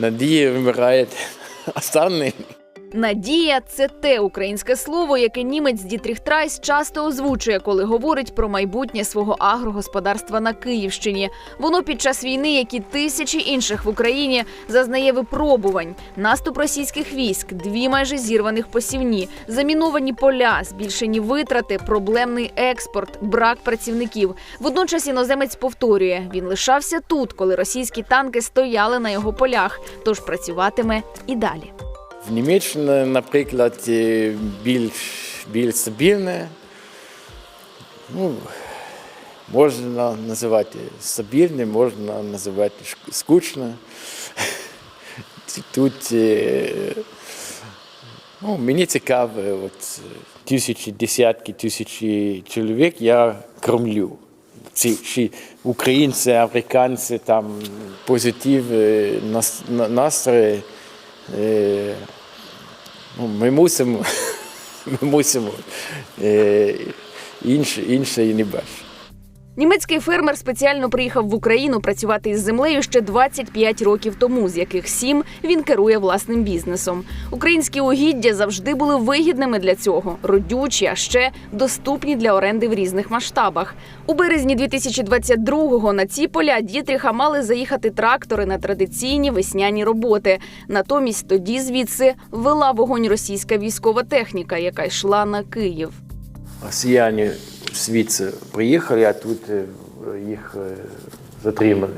надія вимирає останній. Надія це те українське слово, яке німець Дітріх Трайс часто озвучує, коли говорить про майбутнє свого агрогосподарства на Київщині. Воно під час війни, як і тисячі інших в Україні, зазнає випробувань, наступ російських військ, дві майже зірваних посівні, заміновані поля, збільшені витрати, проблемний експорт, брак працівників. Водночас іноземець повторює: він лишався тут, коли російські танки стояли на його полях, тож працюватиме і далі. В Німеччині, наприклад, е, більш, більш стабільне. Ну, можна називати стабільне, можна називати скучно. Тут е, ну, мені цікаво, от, тисячі, десятки тисячі чоловік я кормлю. Ці чи українці, африканці, там позитив, е, нас- на- настрої. Е, ну, ми мусимо, ми мусимо е, інше, інше і не бачити. Німецький фермер спеціально приїхав в Україну працювати із землею ще 25 років тому, з яких сім він керує власним бізнесом. Українські угіддя завжди були вигідними для цього, родючі, а ще доступні для оренди в різних масштабах. У березні 2022-го на ці поля Дітріха мали заїхати трактори на традиційні весняні роботи. Натомість тоді звідси вела вогонь російська військова техніка, яка йшла на Київ. Росіяни звідси приїхали, а тут е, їх е, затримали.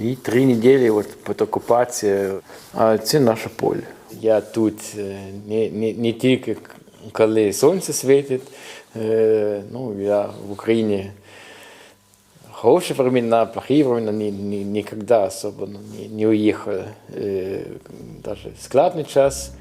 І три неділі от, під окупацією, а це наше поле. Я тут е, не, не, не тільки коли сонце світить, ну, я в Україні хорошие времена, плохие времена, ни, ни, никогда особо не, не уехал. Э, даже складный час.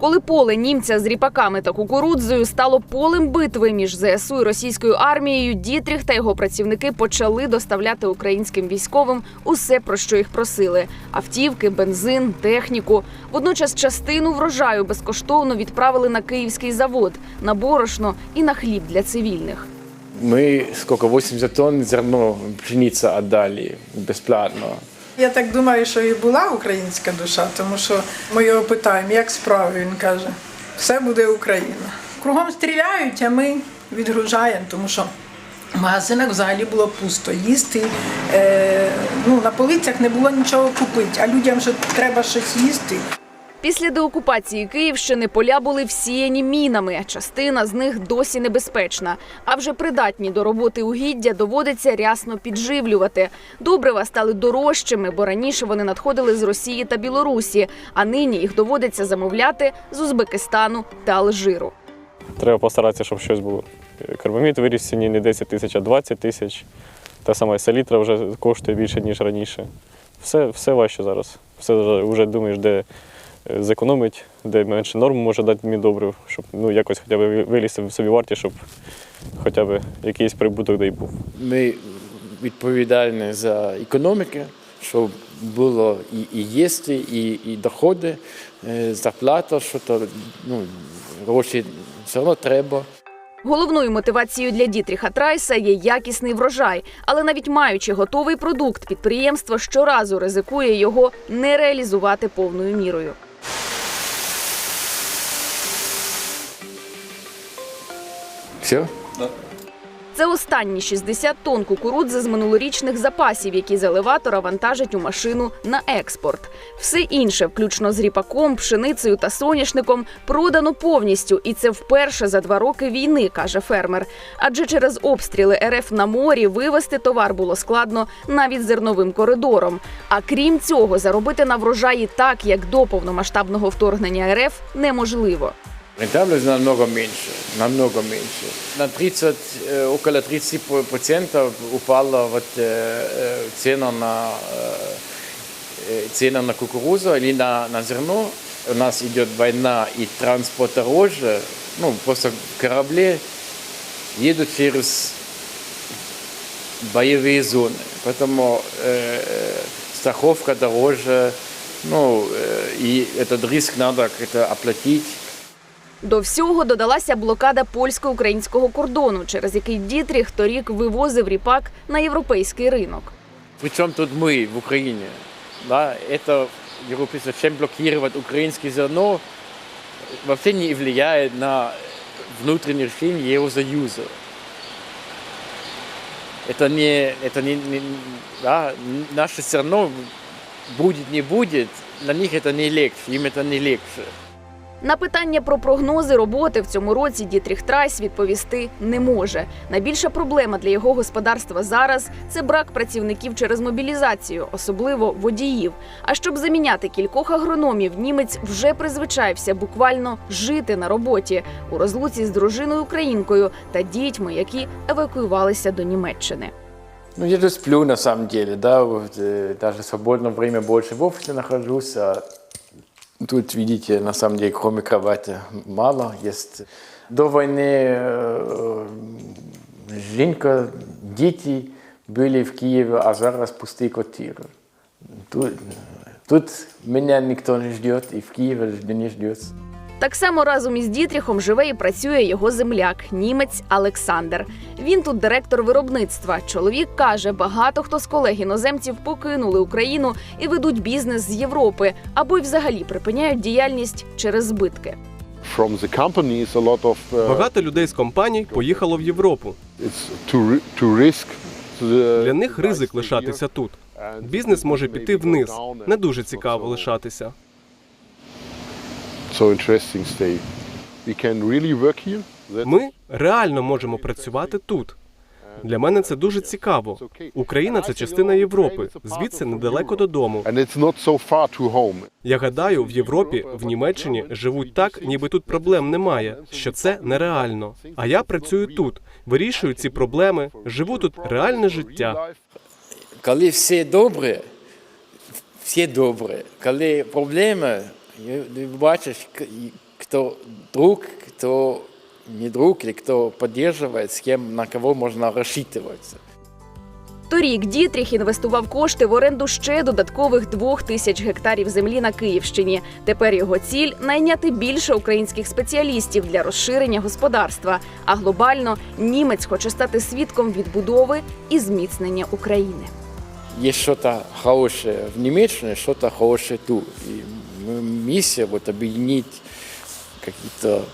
Коли поле німця з ріпаками та кукурудзою стало полем битви між ЗСУ і російською армією, Дітріх та його працівники почали доставляти українським військовим усе, про що їх просили: автівки, бензин, техніку. Водночас частину врожаю безкоштовно відправили на київський завод, на борошно і на хліб для цивільних. Мы сколько, 80 тонн зерно, пшеница отдали бесплатно. Я так думаю, що і була українська душа, тому що ми його питаємо, як справи. Він каже, все буде Україна. Кругом стріляють, а ми відгружаємо, тому що в магазинах взагалі було пусто. Їсти е, ну, на полицях не було нічого купити, а людям що треба щось їсти. Після деокупації Київщини поля були всіяні мінами. Частина з них досі небезпечна. А вже придатні до роботи угіддя доводиться рясно підживлювати. Добрива стали дорожчими, бо раніше вони надходили з Росії та Білорусі, а нині їх доводиться замовляти з Узбекистану та Алжиру. Треба постаратися, щоб щось було. Карбамід виріс ціні не 10 тисяч, а 20 тисяч. Та сама селітра вже коштує більше, ніж раніше. Все, все важче зараз. Все вже, думаєш, де зекономить, де менше норм може дати мідобрив, щоб ну, якось хоча б вилізти в собі варті, щоб хоча б якийсь прибуток да й був. Ми відповідальні за економіку, щоб було і, і їсти, і, і доходи, е, зарплата, що то ну, гроші все одно треба. Головною мотивацією для Дітріха Трайса є якісний врожай, але навіть маючи готовий продукт, підприємство щоразу ризикує його не реалізувати повною мірою. Все? Це останні 60 тонн кукурудзи з минулорічних запасів, які з елеватора вантажать у машину на експорт. Все інше, включно з ріпаком, пшеницею та соняшником, продано повністю, і це вперше за два роки війни, каже фермер. Адже через обстріли РФ на морі вивезти товар було складно навіть зерновим коридором. А крім цього, заробити на врожаї так, як до повномасштабного вторгнення РФ, неможливо. Рентабельность намного меньше, намного меньше. На 30, э, около 30 по- процентов упала вот, цена на, цена на кукурузу или на, на зерно. У нас идет война и транспорт дороже. Ну, просто корабли едут через боевые зоны. Поэтому э, страховка дороже. Ну, э, и этот риск надо как-то оплатить. До всього додалася блокада польсько-українського кордону, через який Дітріх торік вивозив ріпак на європейський ринок. Причем тут мы в Украине? Да, это Европе зачем блокировать украинское зерно, вообще не влияет на внутреннее решение Евросоюза. Это не, это не, не- да, наше зерно будет, не будет, для них это не легче, им это не легче. На питання про прогнози роботи в цьому році Дітріх Трайс відповісти не може. Найбільша проблема для його господарства зараз це брак працівників через мобілізацію, особливо водіїв. А щоб заміняти кількох агрономів, німець вже призвичаєвся буквально жити на роботі у розлуці з дружиною українкою та дітьми, які евакуювалися до Німеччини. Ну, я же сплю на самом деле, да, э, даже свободное время больше в офисе нахожусь, а тут, видите, на самом деле, кроме кровати мало есть. До войны э, жінка, діти были в Киеве, а зараз пустые квартиры. Тут, тут меня никто не ждет, и в Киеве не ждет. Так само разом із Дітріхом живе і працює його земляк, німець Олександр. Він тут директор виробництва. Чоловік каже, багато хто з колег іноземців покинули Україну і ведуть бізнес з Європи або й взагалі припиняють діяльність через збитки. from the companies a lot of uh, Багато людей з компаній поїхало в Європу. it's to to risk the Для них ризик лишатися тут. Бізнес може піти вниз. Не дуже цікаво лишатися. Ми реально можемо працювати тут. Для мене це дуже цікаво. Україна це частина Європи, звідси недалеко додому. Я гадаю, в Європі, в Німеччині живуть так, ніби тут проблем немає, що це нереально. А я працюю тут, вирішую ці проблеми, живу тут реальне життя. Коли все добре, всі добре. Коли проблеми, ти бачиш, хто друг, хто не друг, і хто підтримує, з ким, на кого можна розчитуватися. Торік Дітріх інвестував кошти в оренду ще додаткових двох тисяч гектарів землі на Київщині. Тепер його ціль найняти більше українських спеціалістів для розширення господарства. А глобально німець хоче стати свідком відбудови і зміцнення України. Есть что-то хорошее в Немеччине, что-то хорошее тут. И м- миссия вот объединить какие-то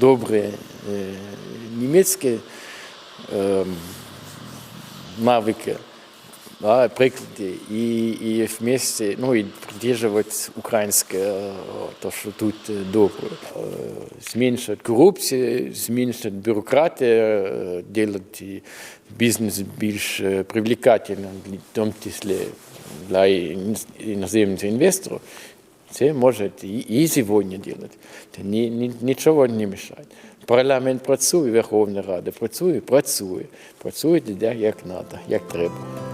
добрые э, немецкие эм, навыки, да, приклади, и, и вместе, ну, и придерживать украинское, э, то, что тут э, доброе. Э, Зменшить коррупцию, зменшить бюрократию, э, делать и бизнес більш е, привлекательним, в тому числі для ін- іноземних Це може і сьогодні робити. Ні, ні, нічого не мешає. Парламент працює, Верховна Рада працює, працює. Працює як треба, як треба.